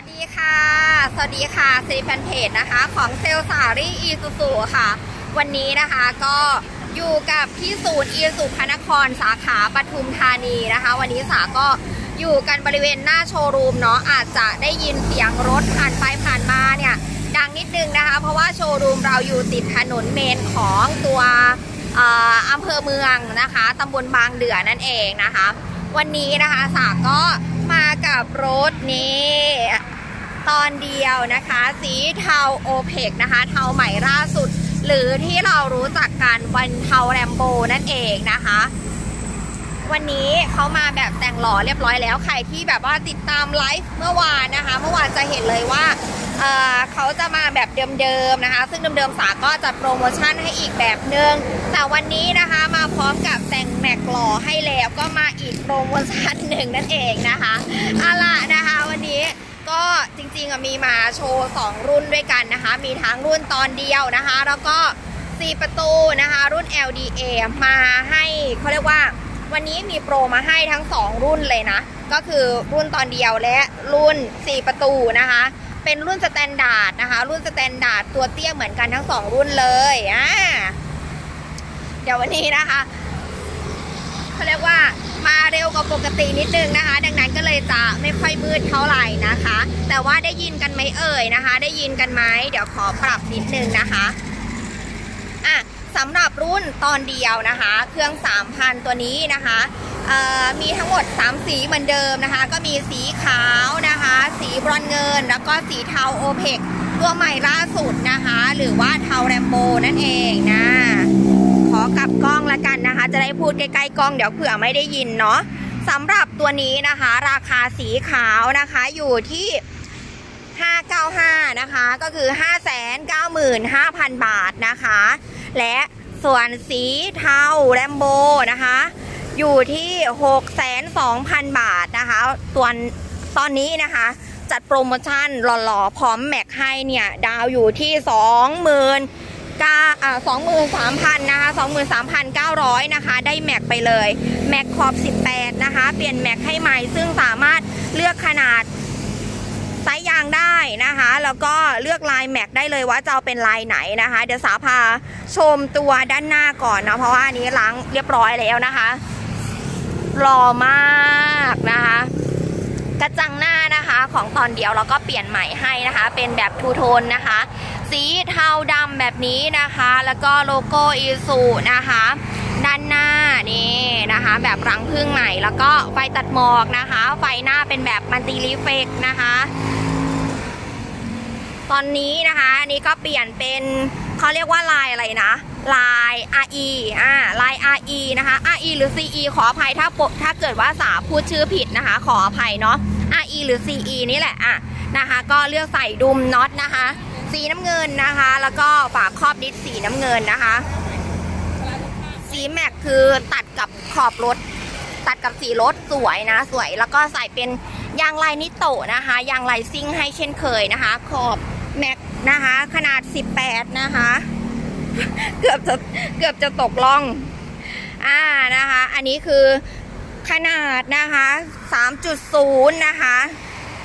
วัสดีค่ะ สวัสดีค่ะซีแฟนเพจนะคะของเซลสารี่อีซูซูค่ะ วันนี้นะคะก็อยู่กับที่ศูนย์อีซูพนครสาขาปทุมธานีนะคะ วันนี้สาก็อยู่กันบริเวณหน้าโชว์รูมเนาะอาจจะได้ยินเสียงรถผ่านไปผ่านมาเนี่ย ดังนิดนึงนะคะ เพราะว่าโชว์รูมเราอยู่ติดถนนเมนของตัวเอ่ออำเภอเมืองนะคะตำบลบางเดือนั่นเองนะคะ วันนี้นะคะสาก็ มากับรถนี้ตอนเดียวนะคะ สีเทาโอเพกนะคะ เทาใหม่ล่าสุด หรือที่เรารู้จักกันวันเทาแรมโบนั่นเองนะคะ วันนี้เขามาแบบแต่งหล่อเรียบร้อยแล้ว ใครที่แบบว่าติดตามไลฟ์เมื่อวานนะคะ เมื่อวานจะเห็นเลยว่า อเขาจะมาแบบเดิมๆนะคะ ซึ่งเดิมๆสาก็จัดโปรโมชั่นให้อีกแบบหนึง่งแต่วันนี้นะคะมาพร้อมกับแต่งแม็กหล่อให้แล้วก็มาอีกโปรโมชั่นหนึ่งนั่นเองนะคะเอาล่ะนะคะวันนี้ก็จริงๆมีมาโชว์ 2 รุ่นด้วยกันนะคะ มีทั้งรุ่นตอนเดียวนะคะ แล้วก็4ประตูนะคะรุ่น LDA มาให้เขาเรียกว่าวันนี้มีโปรมาให้ทั้ง 2 รุ่นเลยนะ ก็คือรุ่นตอนเดียวและรุ่น 4 ประตูนะคะ เป็นรุ่นสแตนดาร์ดนะคะ รุ่นสแตนดาร์ดตัวเตี้ยเหมือนกันทั้ง2รุ่นเลยอ่าเดี๋ยววันนี้นะคะเขาเรียกว่ามาเร็วกว่าปกตินิดนึงนะคะ ดังนั้นก็เลยจะไม่ค่อยมืดเท่าไหร่นะคะ แต่ว่าได้ยินกันไหมเอ่ยนะคะ ได้ยินกันไหมเดี๋ยวขอปรับนิดนึงนะคะอะสำหรับรุ่นตอนเดียวนะคะ เครื่อง 3,000 ตัวนี้นะคะ มีทั้งหมด 3 สีเหมือนเดิมนะคะ ก็มีสีขาวนะคะ สีบรอนเงิน แล้วก็สีเทาโอเพกตัวใหม่ล่าสุดนะคะ หรือว่าเทาแรมโบนั่นเองนะ ขอกลับกล้องละกันนะคะ จะได้พูดใกล้ๆกล้องเดี๋ยวเผื่อไม่ได้ยินเนาะสำหรับตัวนี้นะคะ ราคาสีขาวนะคะอยู่ที่ 595 นะคะ ก็คือ 595,000 บาทนะคะ และส่วนสีเทาแรมโบนะคะ อยู่ที่602,000 บาทนะคะส่วตอนนี้นะคะ จัดโปรโมชั่นหล่อๆ พร้อมแม็กให้เนี่ย ดาวอยู่ที่ 20,000ก้าอ่าสองหมื่นสามพันนะคะสองหมื่นสามพันเก้าร้อยนะคะ ได้แม็กไปเลย แม็กขอบสิบแปดนะคะ เปลี่ยนแม็กให้ใหม่ ซึ่งสามารถเลือกขนาดไซส์ยางได้นะคะ แล้วก็เลือกลายแม็กได้เลยว่าจะเอาเป็นลายไหนนะคะ เดี๋ยวสาพาชมตัวด้านหน้าก่อนนะ เพราะว่าอันนี้ล้างเรียบร้อยแล้วนะคะ หล่อมากนะคะ กระจังหน้านะคะของตอนเดียวเราก็เปลี่ยนใหม่ให้นะคะ เป็นแบบทูโทนนะคะ สีเทาดำแบบนี้นะคะ แล้วก็โลโก้อีซูนะคะด้านหน้านี่นะคะ แบบรังพึ่งใหม่ แล้วก็ไฟตัดหมอกนะคะ ไฟหน้าเป็นแบบมันตีรีเฟกนะคะ ตอนนี้นะคะอันนี้ก็เปลี่ยนเป็นเขาเรียกว่าลายอะไรนะ ลาย RE อ่าลาย RE นะคะ RE หรือ CE ขออภัยถ้าถ้าเกิดว่าสาพูดชื่อผิดนะคะ ขออภัยเนาะ RE หรือ CE นี่แหละอะนะคะ ก็เลือกใส่ดุมน็อตนะคะ สีน้ำเงินนะคะ แล้วก็ฝาครอบดิสสีน้ำเงินนะคะ สีแม็กคือตัดกับขอบรถ ตัดกับสีรถสวยนะ สวยแล้วก็ใส่เป็นยางลายนิโตะนะคะ ยางลายซิ่งให้เช่นเคยนะคะ ขอบ แม็กนะคะ ขนาด 18 นะคะ เกือบจะเกือบจะตกล่อง อ่านะคะ อันนี้คือขนาดนะคะ 3.0 นะคะ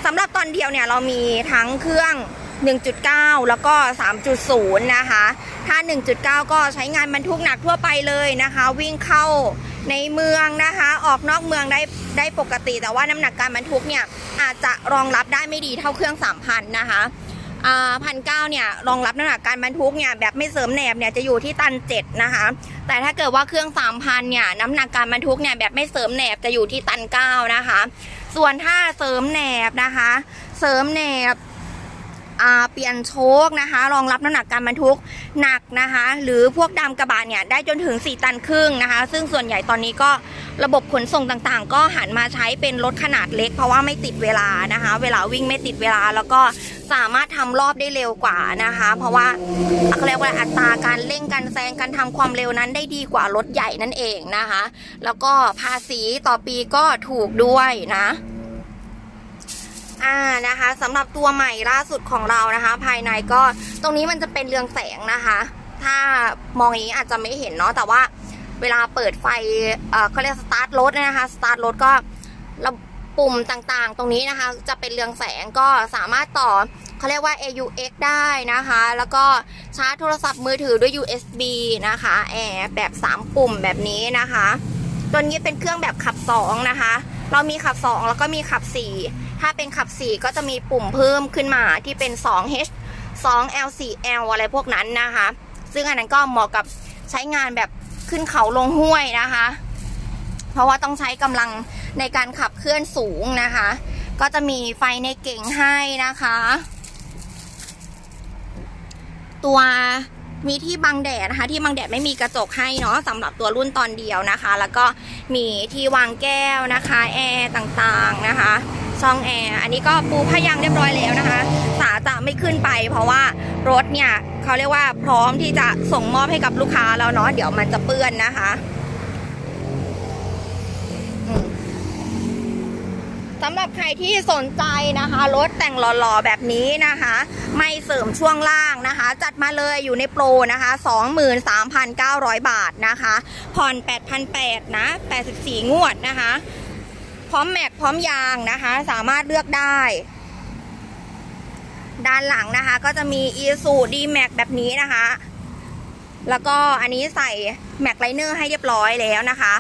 สำหรับตอนเดียวเนี่ยเรามีทั้งเครื่อง 1.9 แล้วก็ 3.0 นะคะ ถ้า 1.9 ก็ใช้งานบรรทุกหนักทั่วไปเลยนะคะ วิ่งเข้าในเมืองนะคะ ออกนอกเมืองได้ได้ปกติ แต่ว่าน้ำหนักการบรรทุกเนี่ยอาจจะรองรับได้ไม่ดีเท่าเครื่อง 3,000 นะคะ พันเก้าเนี่ยรองรับน้ำหนักการบรรทุกเนี่ยแบบไม่เสริมแหนบเนี่ยจะอยู่ที่ตันเจ็ดนะคะ แต่ถ้าเกิดว่าเครื่องสามพันเนี่ยน้ำหนักการบรรทุกเนี่ยแบบไม่เสริมแหนบจะอยู่ที่ตันเก้านะคะ ส่วนถ้าเสริมแหนบนะคะ เสริมแหนบ เปลี่ยนโชคนะคะ รองรับน้ำหนักการบรรทุกหนักนะคะ หรือพวกดำกระบะเนี่ยได้จนถึง 4 ตันครึ่งนะคะ ซึ่งส่วนใหญ่ตอนนี้ก็ระบบขนส่งต่างๆ ก็หันมาใช้เป็นรถขนาดเล็ก เพราะว่าไม่ติดเวลานะคะ เวลาวิ่งไม่ติดเวลาแล้วก็สามารถทำรอบได้เร็วกว่านะคะ เพราะว่าเขาเรียกว่าอัตราการเร่งการแซงการทำความเร็วนั้นได้ดีกว่ารถใหญ่นั่นเองนะคะ แล้วก็ภาษีต่อปีก็ถูกด้วยนะ อ่านะคะสำหรับตัวใหม่ล่าสุดของเรานะคะ ภายในก็ตรงนี้มันจะเป็นเรืองแสงนะคะ ถ้ามองอย่างนี้อาจจะไม่เห็นเนาะแต่ว่าเวลาเปิดไฟเอ่อเขาเรียกสตาร์ทรถนะคะสตาร์ทรถก็ระปุ่มต่างๆ ตรงนี้นะคะ จะเป็นเรืองแสงก็สามารถต่อเขาเรียกว่า AUX ได้นะคะ แล้วก็ชาร์จโทรศัพท์มือถือด้วย USB นะคะแอร์แบบ 3 ปุ่มแบบนี้นะคะ ตัวนี้เป็นเครื่องแบบขับ 2 นะคะ เรามีขับ 2 แล้วก็มีขับ 4 ถ้าเป็นขับ 4 ก็จะมีปุ่มเพิ่มขึ้นมาที่เป็น 2H 2L 4L อะไรพวกนั้นนะคะ ซึ่งอันนั้นก็เหมาะกับใช้งานแบบขึ้นเขาลงห้วยนะคะ เพราะว่าต้องใช้กำลังในการขับเคลื่อนสูงนะคะ ก็จะมีไฟในเก่งให้นะคะ ตัวมีที่บังแดดนะคะ ที่บังแดดไม่มีกระจกให้เนาะสำหรับตัวรุ่นตอนเดียวนะคะ แล้วก็มีที่วางแก้วนะคะ แอร์ต่างๆนะคะ ช่องแอร์อันนี้ก็ปูพยังเรียบร้อยแล้วนะคะ สาจะไม่ขึ้นไป เพราะว่ารถเนี่ยเขาเรียกว่าพร้อมที่จะส่งมอบให้กับลูกค้าแล้วเนาะเดี๋ยวมันจะเปื้อนนะคะสำหรับใครที่สนใจนะคะ รถแต่งหล่อๆแบบนี้นะคะ ไม่เสริมช่วงล่างนะคะ จัดมาเลยอยู่ในโปรนะคะ 23,900 บาทนะคะ ผ่อน 8,800นะ 84 งวดนะคะ ร้อมแม็กพร้อมยางนะคะ สามารถเลือกได้ ด้านหลังนะคะ ก็จะมี e s u d m a x แบบนี้นะคะ แล้วก็อันนี้ใส่แม็กไลเนอร์ให้เรียบร้อยแล้วนะคะ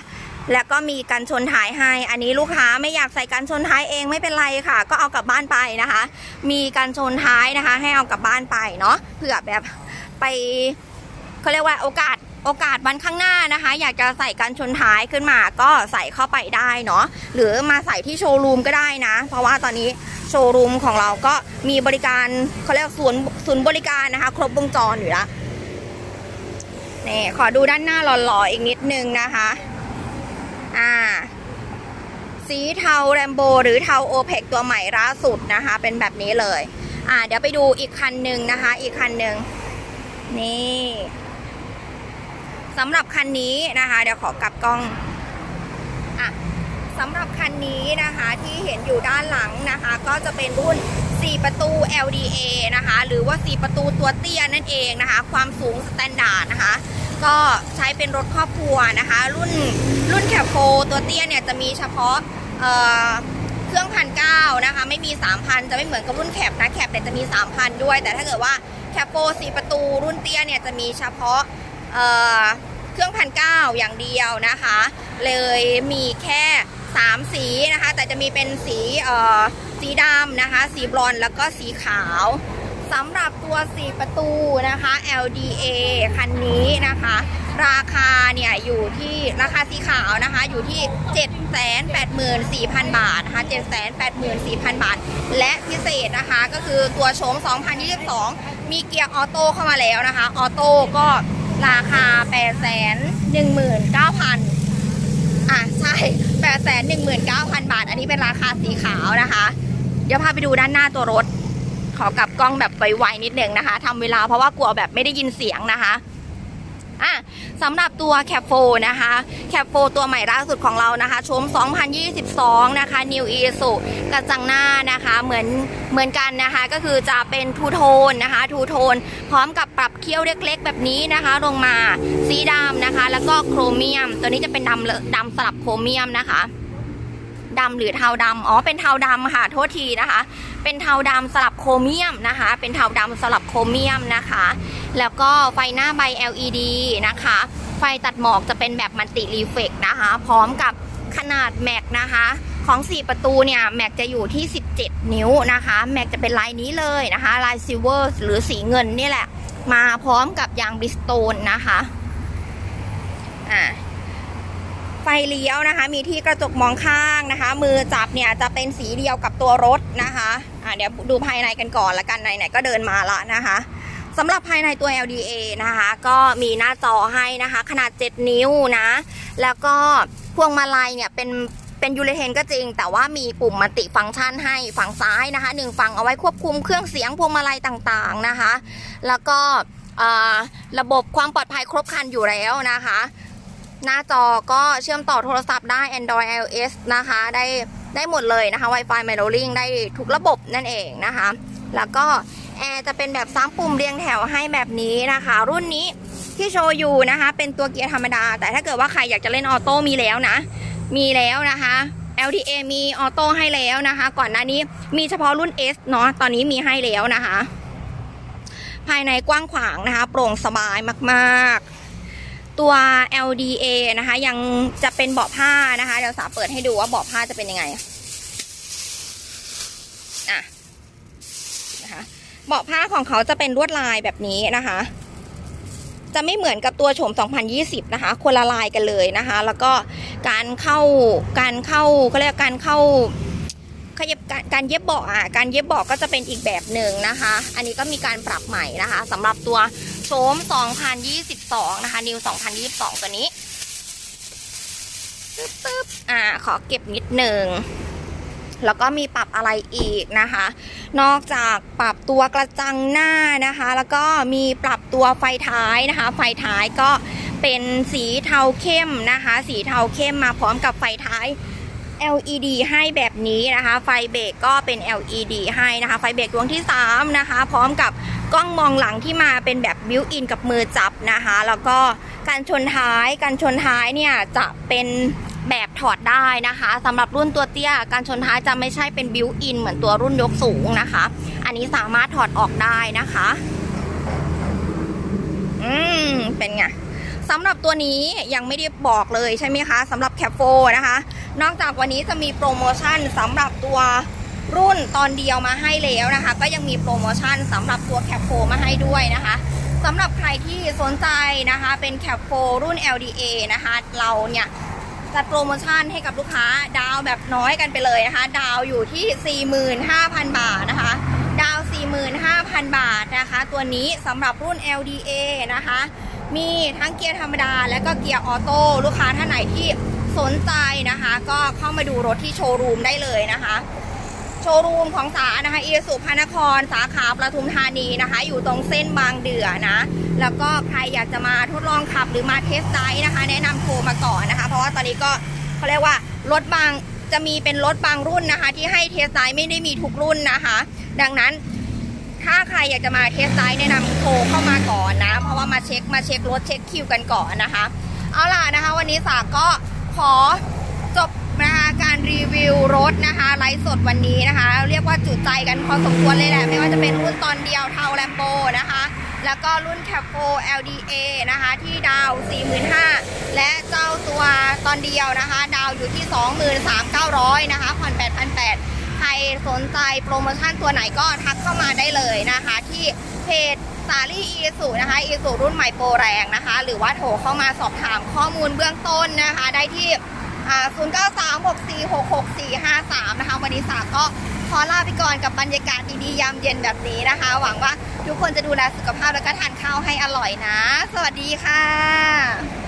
แล้วก็มีกันชนท้ายให้ อันนี้ลูกค้าไม่อยากใส่กันชนท้ายเองไม่เป็นไรค่ะ ก็เอากลับบ้านไปนะคะ มีกันชนท้ายนะคะ ให้เอากลับบ้านไปเนาะเผื่อแบบไปเขาเรียกว่าโอกาส โอกาสวันข้างหน้านะคะ อยากจะใส่กันชนท้ายขึ้นมาก็ใส่เข้าไปได้เนาะหรือมาใส่ที่โชว์รูมก็ได้นะ เพราะว่าตอนนี้โชว์รูมของเราก็มีบริการเขาเรียกศูนย์ศูนย์บริการนะคะ ครบวงจรอยู่แล้วนี่ขอดูด้านหน้าหล่อๆอีกนิดนึงนะคะ อ่า สีเทาแรมโบหรือเทาโอเพกตัวใหม่ล่าสุดนะคะ เป็นแบบนี้เลย อ่า เดี๋ยวไปดูอีกคันหนึ่งนะคะ อีกคันหนึ่งนี่ สำหรับคันนี้นะคะ เดี๋ยวขอกลับกล้องอะสำหรับคันนี้นะคะที่เห็นอยู่ด้านหลังนะคะ ก็จะเป็นรุ่น 4 ประตู LDA นะคะ หรือว่า 4 ประตูตัวเตี้ยนั่นเองนะคะ ความสูงสแตนดาร์ดนะคะ ก็ใช้เป็นรถครอบครัวนะคะ รุ่นรุ่นแคปโฟตัวเตี้ยเนี่ยจะมีเฉพาะเเครื่องพันเก้านะคะ ไม่มี 3,000 จะไม่เหมือนกับรุ่นแคปนะแคปเนี่ยจะมี 3,000 ด้วย แต่ถ้าเกิดว่าแคปโฟสีประตูรุ่นเตี้ยเนี่ยจะมีเฉพาะ เเครื่องพันเก้าอย่างเดียวนะคะ เลยมีแค่ 3 สีนะคะ แต่จะมีเป็นสีสีดำนะคะ สีบรอนแล้วก็สีขาวสำหรับตัว 4 ประตูนะคะ LDA คันนี้นะคะ ราคาเนี่ยอยู่ที่ราคาสีขาวนะคะอยู่ที่ 784,000 บาทนะคะ784,000 บาท และพิเศษนะคะก็คือตัวโฉม 2022 มีเกียร์ออโต้เข้ามาแล้วนะคะ ออโต้ก็ ราคา819,000อะใช่819,000 บาท อันนี้เป็นราคาสีขาวนะคะ เดี๋ยวพาไปดูด้านหน้าตัวรถ ขอกลับกล้องแบบไวๆนิดนึงนะคะทำเวลาเพราะว่ากลัวแบบไม่ได้ยินเสียงนะคะ อะสำหรับตัวแคปโฟนะคะแคปโฟตัวใหม่ล่าสุดของเรานะคะชม 2022 นะคะ New e s u กระจังหน้านะคะเหมือนเหมือนกันนะคะ ก็คือจะเป็นทูโทนนะคะทูโทนพร้อมกับปรับเคี้ยวเล็กๆ แบบนี้นะคะ ลงมาสีดำนะคะ แล้วก็โครเมียม ตัวนี้จะเป็นดำดำสลับโครเมียมนะคะ ดำหรือเทาดำอ๋อเป็นเทาดำค่ะโทษทีนะคะ เป็นเทาดำสลับโครเมียมนะคะ เป็นเทาดำสลับโครเมียมนะคะ แล้วก็ไฟหน้าใบ LED นะคะ ไฟตัดหมอกจะเป็นแบบมันติรีเฟกนะคะ พร้อมกับขนาดแม็กนะคะของ 4 ประตูเนี่ยแม็กจะอยู่ที่ 17 นิ้วนะคะ แม็กจะเป็นลายนี้เลยนะคะ ลายซิลเวอร์หรือสีเงินนี่แหละ มาพร้อมกับยางบิสโตนนะคะ อ่า ไฟเลี้ยวนะคะ มีที่กระจกมองข้างนะคะ มือจับเนี่ยจะเป็นสีเดียวกับตัวรถนะคะอะเดี๋ยวดูภายในกันก่อนละกันไหนๆก็เดินมาละนะคะสำหรับภายในตัว LDA นะคะ ก็มีหน้าจอให้นะคะ ขนาด 7 นิ้วนะ แล้วก็พวงมาลัยเนี่ยเป็นเป็นยูเรเทนก็จริง แต่ว่ามีปุ่มมัลติฟังก์ชันให้ฝั่งซ้ายนะคะหนึ่งฝั่งเอาไว้ควบคุมเครื่องเสียงพวงมาลัยต่างๆนะคะ แล้วก็ระบบความปลอดภัยครบครันอยู่แล้วนะคะ หน้าจอก็เชื่อมต่อโทรศัพท์ได้ Android iOS นะคะ ได้ได้หมดเลยนะคะ Wi-Fi Mirroring ได้ทุกระบบนั่นเองนะคะ แล้วก็แอร์จะเป็นแบบ3ปุ่มเรียงแถวให้แบบนี้นะคะ รุ่นนี้ที่โชว์อยู่นะคะ เป็นตัวเกียร์ธรรมดา แต่ถ้าเกิดว่าใครอยากจะเล่นออโต้มีแล้วนะ มีแล้วนะคะ LDA มีออโต้ให้แล้วนะคะ ก่อนหน้านี้มีเฉพาะรุ่น S เนาะตอนนี้มีให้แล้วนะคะ ภายในกว้างขวางนะคะ โปร่งสบายมากๆ ตัว LDA นะคะ ยังจะเป็นเบาะผ้านะคะ เดี๋ยวสาเปิดให้ดูว่าเบาะผ้าจะเป็นยังไงอะนะคะเบาะผ้าของเขาจะเป็นลวดลายแบบนี้นะคะ จะไม่เหมือนกับตัวโฉม 2020 นะคะ คนละลายกันเลยนะคะ แล้วก็การเข้าการเข้าเขาเรียกการเข้าขยับการเย็บเบาะอะการเย็บเบาะก็จะเป็นอีกแบบหนึ่งนะคะ อันนี้ก็มีการปรับใหม่นะคะสำหรับตัว ม2022 นะคะ New 2022 ตัวนี้ตึ๊บตึ๊บอ่า ขอเก็บนิดหนึ่ง แล้วก็มีปรับอะไรอีกนะคะ นอกจากปรับตัวกระจังหน้านะคะ แล้วก็มีปรับตัวไฟท้ายนะคะ ไฟท้ายก็เป็นสีเทาเข้มนะคะ สีเทาเข้มมาพร้อมกับไฟท้าย LED ให้แบบนี้นะคะ ไฟเบรกก็เป็น LED ให้นะคะ ไฟเบรกดวงที่ 3 นะคะ พร้อมกับกล้องมองหลังที่มาเป็นแบบบิวอินกับมือจับนะคะ แล้วก็การชนท้ายการชนท้ายเนี่ยจะเป็นแบบถอดได้นะคะสำหรับรุ่นตัวเตี้ย การชนท้ายจะไม่ใช่เป็นบิวอินเหมือนตัวรุ่นยกสูงนะคะ อันนี้สามารถถอดออกได้นะคะ อืมเป็นไง สำหรับตัวนี้ยังไม่ได้บอกเลยใช่ไหมคะสำหรับแคปโฟนะคะ นอกจากวันนี้จะมีโปรโมชั่นสำหรับตัวรุ่นตอนเดียวมาให้แล้วนะคะ ก็ยังมีโปรโมชั่นสำหรับตัวแคปโฟมาให้ด้วยนะคะสำหรับใครที่สนใจนะคะเป็นแคปโฟรุ่น LDA นะคะ เราเนี่ยจัดโปรโมชั่นให้กับลูกค้าดาวแบบน้อยกันไปเลยนะคะ ดาวอยู่ที่ 45,000 บาทนะคะ ดาว 45,000 บาทนะคะ ตัวนี้สำหรับรุ่น LDA นะคะ มีทั้งเกียร์ธรรมดา และก็เกียร์ออโต้ลูกค้าท่านไหนที่สนใจนะคะ ก็เข้ามาดูรถที่โชว์รูมได้เลยนะคะโชว์รูมของสานะคะเอสุพระนคร สาขาประทุมธานีนะคะ อยู่ตรงเส้นบางเดือนะ แล้วก็ใครอยากจะมาทดลองขับหรือมาเทสไดรฟ์นะคะ แนะนำโทรมาก่อนนะคะ เพราะว่าตอนนี้ก็เขาเรียกว่ารถบางจะมีเป็นรถบางรุ่นนะคะ ที่ให้เทสไดรฟ์ไม่ได้มีทุกรุ่นนะคะ ดังนั้นถ้าใครอยากจะมาเทสไดรฟ์แนะนำโทรเข้ามาก่อนนะ มาเช็คมาเช็ครถเช็คคิวกันก่อนนะคะ เอาล่ะนะคะ วันนี้สาก็ขอจบนะคะการรีวิวรถนะคะไลฟ์สดวันนี้นะคะ เรียกว่าจุใจกันพอสมควรเลยแหละไม่ว่าจะเป็นรุ่นตอนเดียวเทาแลมโบนะคะ แล้วก็รุ่นแคปโฟ LDA นะคะ ที่ดาว 45,000 และเจ้าตัวตอนเดียวนะคะ ดาวอยู่ที่ 23,900 นะคะผ่อน8,800 ใครสนใจโปรโมชั่นตัวไหนก็ทักเข้ามาได้เลยนะคะ ที่เพจ สาลี่อีสูนะคะอีสูรุ่นใหม่โปรแรงนะคะ หรือว่าโทรเข้ามาสอบถามข้อมูลเบื้องต้นนะคะ ได้ที่อ่า0936466453 นะคะ วันนี้สาก็ขอลาไปก่อนกับบรรยากาศดีๆยามเย็นแบบนี้นะคะ หวังว่าทุกคนจะดูแลสุขภาพแล้วก็ทานข้าวให้อร่อยนะ สวัสดีค่ะ